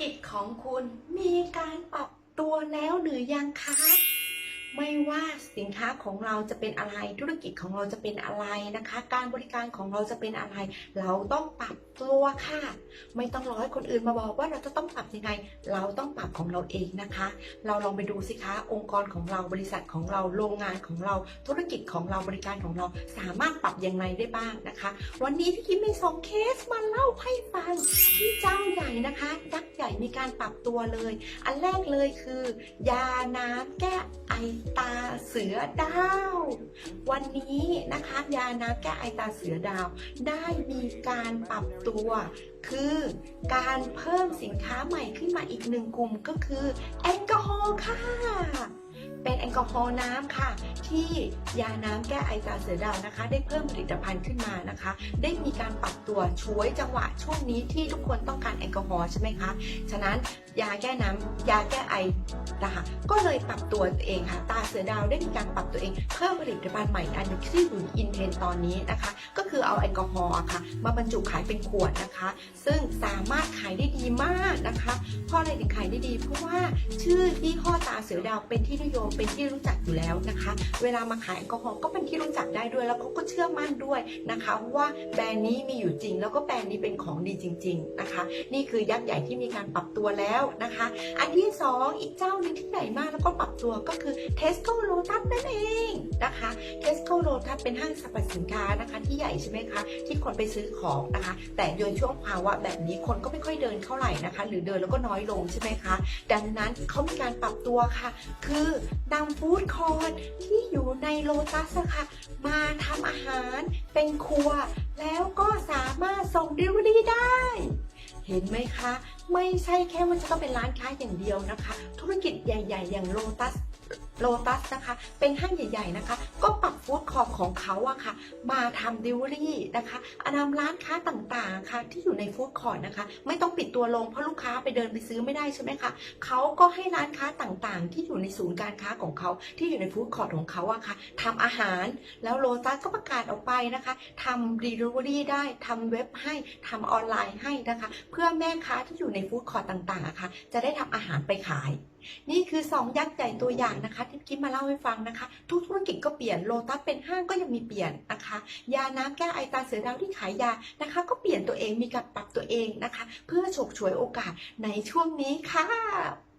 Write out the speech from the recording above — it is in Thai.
กิจของคุณมีการปรับตัวแล้วหรือยังคะ ไม่ว่าสินค้าของเราจะเป็นอะไร ธุรกิจของเราจะเป็นอะไรนะคะ การบริการของเราจะเป็นอะไร เราต้องปรับตัวค่ะ ไม่ต้องรอให้คนอื่นมาบอกว่าเราจะต้องปรับยังไง เราต้องปรับของเราเองนะคะ เราลองไปดูสิคะ องค์กรของเราบริษัทของเราโรงงานของเราธุรกิจของเราบริการของเราสามารถปรับยังไงได้บ้างนะคะ วันนี้พี่คิมมีสองเคสมาเล่าให้ฟังที่เจ้าใหญ่นะคะยักษ์ใหญ่มีการปรับตัวเลย อันแรกเลยคือ ยาน้ำแก้ไอตาเสือดาว วันนี้นะคะ ยาน้ำแก้ไอตาเสือดาว ได้มีการปรับตัว คือการเพิ่มสินค้าใหม่ขึ้นมาอีกหนึ่งกลุ่มก็คือแอลกอฮอล์ค่ะ เป็นแอลกอฮอล์น้ำค่ะ ที่ยาน้ำแก้ไอตาเสือดาวนะคะ ได้เพิ่มผลิตภัณฑ์ขึ้นมานะคะ ได้มีการปรับตัวช่วยจังหวะช่วงนี้ที่ทุกคนต้องการแอลกอฮอล์ใช่ไหมคะ ฉะนั้นยาแก้น้ำยาแก้ไอนะคะก็เลยปรับตัวเองค่ะ ตาเสือดาวได้มีการปรับตัวเองเพิ่มผลิตภัณฑ์ใหม่อันที่อยู่อินเทรนตอนนี้นะคะ ก็ คือเอาแอลกอฮอล์อะค่ะ มาบรรจุขายเป็นขวดนะคะ ซึ่งสามารถขายได้ดีมากนะคะเพราะอะไรถึงขายได้ดีเพราะว่าชื่อยี่ห้อตาเสือดาวเป็นที่นิยมเป็นที่รู้จักอยู่แล้วนะคะ เวลามาขายแอลกอฮอล์ก็เป็นที่รู้จักได้ด้วย แล้วเขาก็เชื่อมั่นด้วยนะคะว่าแบรนด์นี้มีอยู่จริง แล้วก็แบรนด์นี้เป็นของดีจริง ๆนะคะ นี่คือยักษ์ใหญ่ที่มีการปรับตัวแล้วนะคะ อันที่สองอีกเจ้าหนึ่งที่ใหญ่มากแล้วก็ปรับตัวก็คือ Tesco Lotus นั่นเองนะคะ Tesco Lotus เป็นห้างสรรพสินค้านะคะที่ใหญ่ใช่ไหมคะ ที่คนไปซื้อของนะคะ แต่โดยช่วงภาวะแบบนี้คนก็ไม่ค่อยเดินเท่าไหร่นะคะ หรือเดินแล้วก็น้อยลงใช่ไหมคะ ดังนั้นเขามีการปรับตัวค่ะ คือนำฟู้ดคอร์ทที่อยู่ในโลตัสค่ะ มาทำอาหารเป็นครัว แล้วก็สามารถส่งดิลิเวอรี่ได้เห็นไหมคะ ไม่ใช่แค่ว่าจะต้องเป็นร้านค้าอย่างเดียวนะคะ ธุรกิจใหญ่ ๆ อย่างโลตัสโลตัสนะคะ เป็นห้างใหญ่ๆนะคะ ก็ปรับฟู้ดคอร์ทของเขาอะค่ะ มาทำดิวรี่นะคะอนำร้านค้าต่างๆค่ะ ที่อยู่ในฟู้ดคอร์ทนะคะ ไม่ต้องปิดตัวลงเพราะลูกค้าไปเดินไปซื้อไม่ได้ใช่ไหมคะเขาก็ให้ร้านค้าต่างๆ ที่อยู่ในศูนย์การค้าของเขา ที่อยู่ในฟู้ดคอร์ทของเขาอะค่ะทำอาหาร แล้วโลตัสก็ประกาศออกไปนะคะทำดีลิวรี่ได้ทำเว็บให้ทำออนไลน์ให้นะคะ เพื่อแม่ค้าที่อยู่ในฟู้ดคอร์ทต่างๆอะค่ะ จะได้ทำอาหารไปขาย นี่คือ 2 ยักษ์ใหญ่ตัวอย่างนะคะที่กิ๊บมาเล่าให้ฟังนะคะ ทุกธุรกิจก็เปลี่ยนโลตัสเป็นห้างก็ยังมีเปลี่ยนนะคะ ยาน้ำแก้ไอตาเสือดาวที่ขายยานะคะ ก็เปลี่ยนตัวเองมีการปรับตัวเองนะคะ เพื่อฉกฉวยโอกาสในช่วงนี้ค่ะ